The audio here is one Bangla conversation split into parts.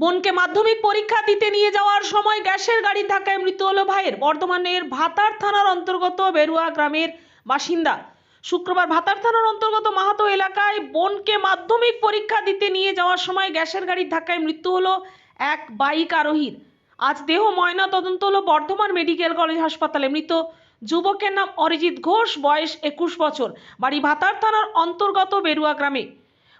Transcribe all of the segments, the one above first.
বোনকে মাধ্যমিক পরীক্ষা দিতে নিয়ে যাওয়ার সময় গ্যাসের গাড়ির ধাক্কায় মৃত্যু হলো ভাইয়ের। বর্ধমানের ভাতার থানার অন্তর্গত বেরুয়া গ্রামের বাসিন্দা। শুক্রবার ভাতার থানার অন্তর্গত মাহাতো এলাকায় বোনকে মাধ্যমিক পরীক্ষা দিতে নিয়ে যাওয়ার সময় গ্যাসের গাড়ির ধাক্কায় মৃত্যু হলো এক বাইক আরোহীর। আজ দেহ, ময়না, তদন্ত হলো বর্ধমান মেডিকেল কলেজ হাসপাতালে। মৃত যুবকের নাম অরিজিৎ ঘোষ, বয়স একুশ বছর। বাড়ি ভাতার থানার অন্তর্গত বেরুয়া গ্রামে।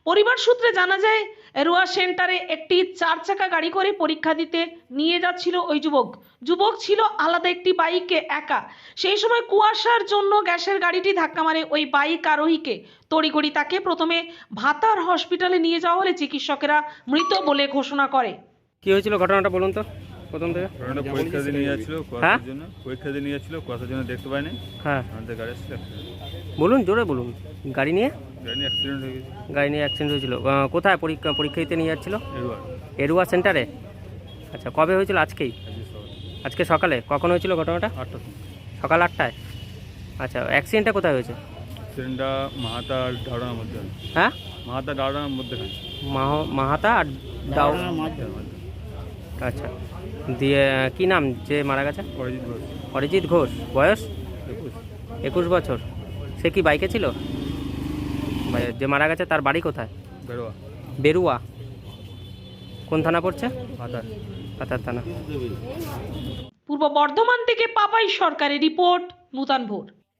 পরিবার সূত্রে জানা যায় এরুয়া সেন্টারে একটি চার চাকা গাড়ি করে পরীক্ষা দিতে নিয়ে যাচ্ছিল ওই যুবক। যুবক ছিল আলাদা একটি বাইকে একা। সেই সময় কুয়াশার জন্য গ্যাসের গাড়িটি ধাক্কা মারে ওই বাইক আরোহীকে। তড়িঘড়ি তাকে প্রথমে ভাতার হসপিটালে নিয়ে যাওয়া হলে চিকিৎসকেরা মৃত বলে ঘোষণা করে। কি হয়েছিল ঘটনাটা বলুন তো? প্রথম থেকে? পরীক্ষা দিয়ে নিয়ে যাচ্ছিল হ্যাঁ? কুয়াশার জন্য। পরীক্ষা দিয়ে নিয়ে যাচ্ছিল কুয়াশার জন্য দেখতে পাইনি হ্যাঁ। আমাদের গাড়ি বলুন জোরে বলুন। গাড়ি নিয়ে? গাড়ি অ্যাক্সিডেন্ট হয়ে গেছে। গাড়ি নিয়ে অ্যাক্সিডেন্ট হয়েছিল। কোথায় পরীক্ষা পরীক্ষা দিতে নিয়ে যাচ্ছিল? এরবার এরুয়া সেন্টারে আচ্ছা কবে হয়েছিল আজকেই? আজকে সকালে। কখন হয়েছিল ঘটনাটা? সময়। সকাল আটটায়? আচ্ছা অ্যাক্সিডেন্টটা কোথায় হয়েছে? অ্যাক্সিডেন্টটা মাহাতা আর ডাউডার মধ্যে হ্যাঁ। মাহাতা ডাউডার মধ্যে মাহ মাহাতা আর দাও আচ্ছা। দিয়ে কি নাম যে মারা গেছে? অরিজিৎ ঘোষ। অরিজিৎ ঘোষ। বয়স? একুশ। একুশ বছর। সে কি বাইকে ছিল? যে মারা গেছে তার বাড়ি কোথায়? বেরোয়া। বেরুয়া। কোন থানা পড়ছে? পাতার থানা। পূর্ব বর্ধমান থেকে পাপাই সরকারের রিপোর্ট নূতন ভোর